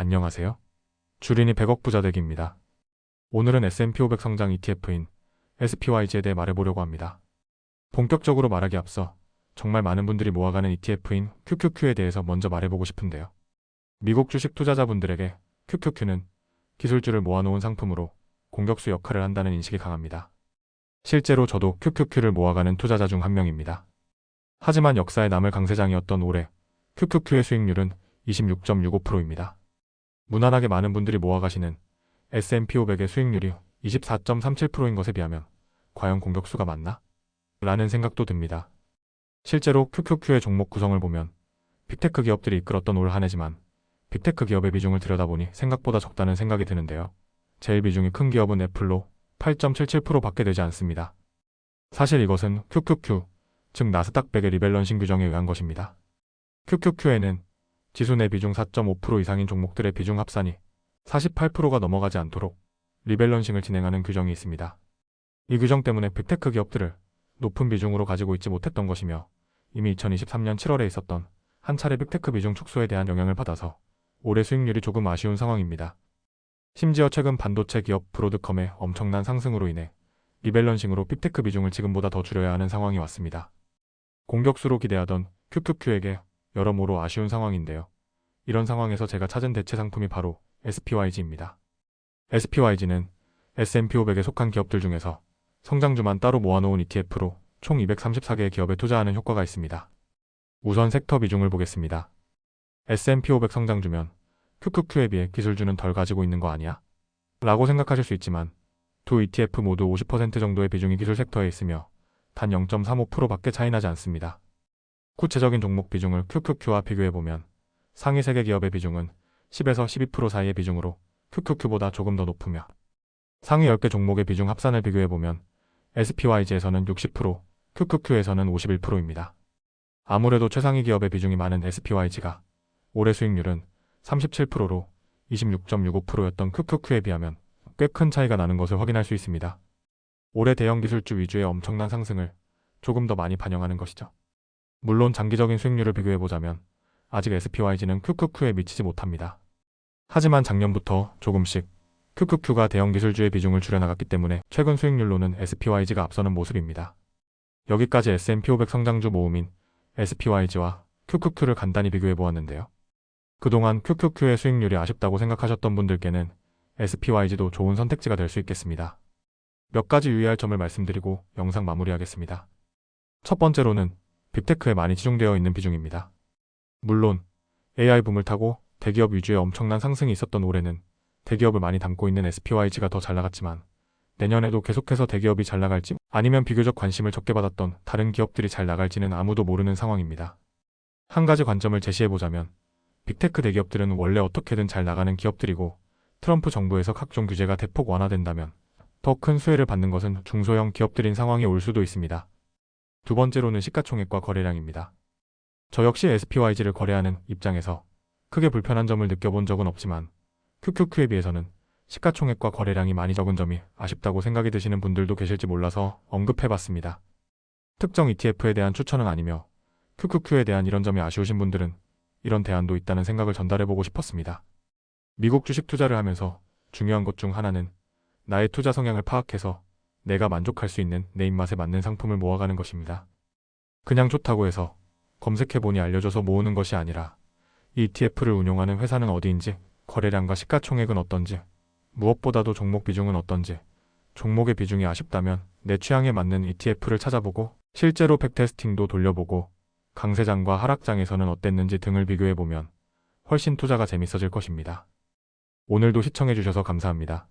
안녕하세요. 주린이 100억 부자 되기입니다. 오늘은 S&P 500 성장 ETF인 SPYG에 대해 말해보려고 합니다. 본격적으로 말하기 앞서 정말 많은 분들이 모아가는 ETF인 QQQ에 대해서 먼저 말해보고 싶은데요. 미국 주식 투자자분들에게 QQQ는 기술주를 모아놓은 상품으로 공격수 역할을 한다는 인식이 강합니다. 실제로 저도 QQQ를 모아가는 투자자 중 한 명입니다. 하지만 역사에 남을 강세장이었던 올해 QQQ의 수익률은 26.65%입니다. 무난하게 많은 분들이 모아가시는 S&P 500의 수익률이 24.37%인 것에 비하면 과연 공격수가 맞나? 라는 생각도 듭니다. 실제로 QQQ의 종목 구성을 보면 빅테크 기업들이 이끌었던 올 한 해지만 빅테크 기업의 비중을 들여다보니 생각보다 적다는 생각이 드는데요. 제일 비중이 큰 기업은 애플로 8.77%밖에 되지 않습니다. 사실 이것은 QQQ, 즉 나스닥 100의 리밸런싱 규정에 의한 것입니다. QQQ에는 지수 내 비중 4.5% 이상인 종목들의 비중 합산이 48%가 넘어가지 않도록 리밸런싱을 진행하는 규정이 있습니다. 이 규정 때문에 빅테크 기업들을 높은 비중으로 가지고 있지 못했던 것이며 이미 2023년 7월에 있었던 한 차례 빅테크 비중 축소에 대한 영향을 받아서 올해 수익률이 조금 아쉬운 상황입니다. 심지어 최근 반도체 기업 브로드컴의 엄청난 상승으로 인해 리밸런싱으로 빅테크 비중을 지금보다 더 줄여야 하는 상황이 왔습니다. 공격수로 기대하던 QQQ에게 여러모로 아쉬운 상황인데요. 이런 상황에서 제가 찾은 대체 상품이 바로 SPYG입니다. SPYG는 S&P 500에 속한 기업들 중에서 성장주만 따로 모아놓은 ETF로 총 234개의 기업에 투자하는 효과가 있습니다. 우선 섹터 비중을 보겠습니다. S&P 500 성장주면 QQQ에 비해 기술주는 덜 가지고 있는 거 아니야? 라고 생각하실 수 있지만 두 ETF 모두 50% 정도의 비중이 기술 섹터에 있으며 단 0.35%밖에 차이 나지 않습니다. 구체적인 종목 비중을 QQQ와 비교해보면 상위 3개 기업의 비중은 10에서 12% 사이의 비중으로 QQQ보다 조금 더 높으며 상위 10개 종목의 비중 합산을 비교해보면 SPYG에서는 60%, QQQ에서는 51%입니다. 아무래도 최상위 기업의 비중이 많은 SPYG가 올해 수익률은 37%로 26.65%였던 QQQ에 비하면 꽤 큰 차이가 나는 것을 확인할 수 있습니다. 올해 대형 기술주 위주의 엄청난 상승을 조금 더 많이 반영하는 것이죠. 물론 장기적인 수익률을 비교해보자면 아직 SPYG는 QQQ에 미치지 못합니다. 하지만 작년부터 조금씩 QQQ가 대형 기술주의 비중을 줄여나갔기 때문에 최근 수익률로는 SPYG가 앞서는 모습입니다. 여기까지 S&P 500 성장주 모음인 SPYG와 QQQ를 간단히 비교해 보았는데요. 그동안 QQQ의 수익률이 아쉽다고 생각하셨던 분들께는 SPYG도 좋은 선택지가 될 수 있겠습니다. 몇 가지 유의할 점을 말씀드리고 영상 마무리하겠습니다. 첫 번째로는 빅테크에 많이 치중되어 있는 비중입니다. 물론 AI 붐을 타고 대기업 위주의 엄청난 상승이 있었던 올해는 대기업을 많이 담고 있는 SPYG가 더 잘 나갔지만 내년에도 계속해서 대기업이 잘 나갈지 아니면 비교적 관심을 적게 받았던 다른 기업들이 잘 나갈지는 아무도 모르는 상황입니다. 한 가지 관점을 제시해보자면 빅테크 대기업들은 원래 어떻게든 잘 나가는 기업들이고 트럼프 정부에서 각종 규제가 대폭 완화된다면 더 큰 수혜를 받는 것은 중소형 기업들인 상황이 올 수도 있습니다. 두 번째로는 시가총액과 거래량입니다. 저 역시 SPYG를 거래하는 입장에서 크게 불편한 점을 느껴본 적은 없지만 QQQ에 비해서는 시가총액과 거래량이 많이 적은 점이 아쉽다고 생각이 드시는 분들도 계실지 몰라서 언급해봤습니다. 특정 ETF에 대한 추천은 아니며 QQQ에 대한 이런 점이 아쉬우신 분들은 이런 대안도 있다는 생각을 전달해보고 싶었습니다. 미국 주식 투자를 하면서 중요한 것 중 하나는 나의 투자 성향을 파악해서 내가 만족할 수 있는 내 입맛에 맞는 상품을 모아가는 것입니다. 그냥 좋다고 해서 검색해보니 알려줘서 모으는 것이 아니라 이 ETF를 운용하는 회사는 어디인지, 거래량과 시가총액은 어떤지, 무엇보다도 종목 비중은 어떤지, 종목의 비중이 아쉽다면 내 취향에 맞는 ETF를 찾아보고 실제로 팩테스팅도 돌려보고 강세장과 하락장에서는 어땠는지 등을 비교해보면 훨씬 투자가 재밌어질 것입니다. 오늘도 시청해주셔서 감사합니다.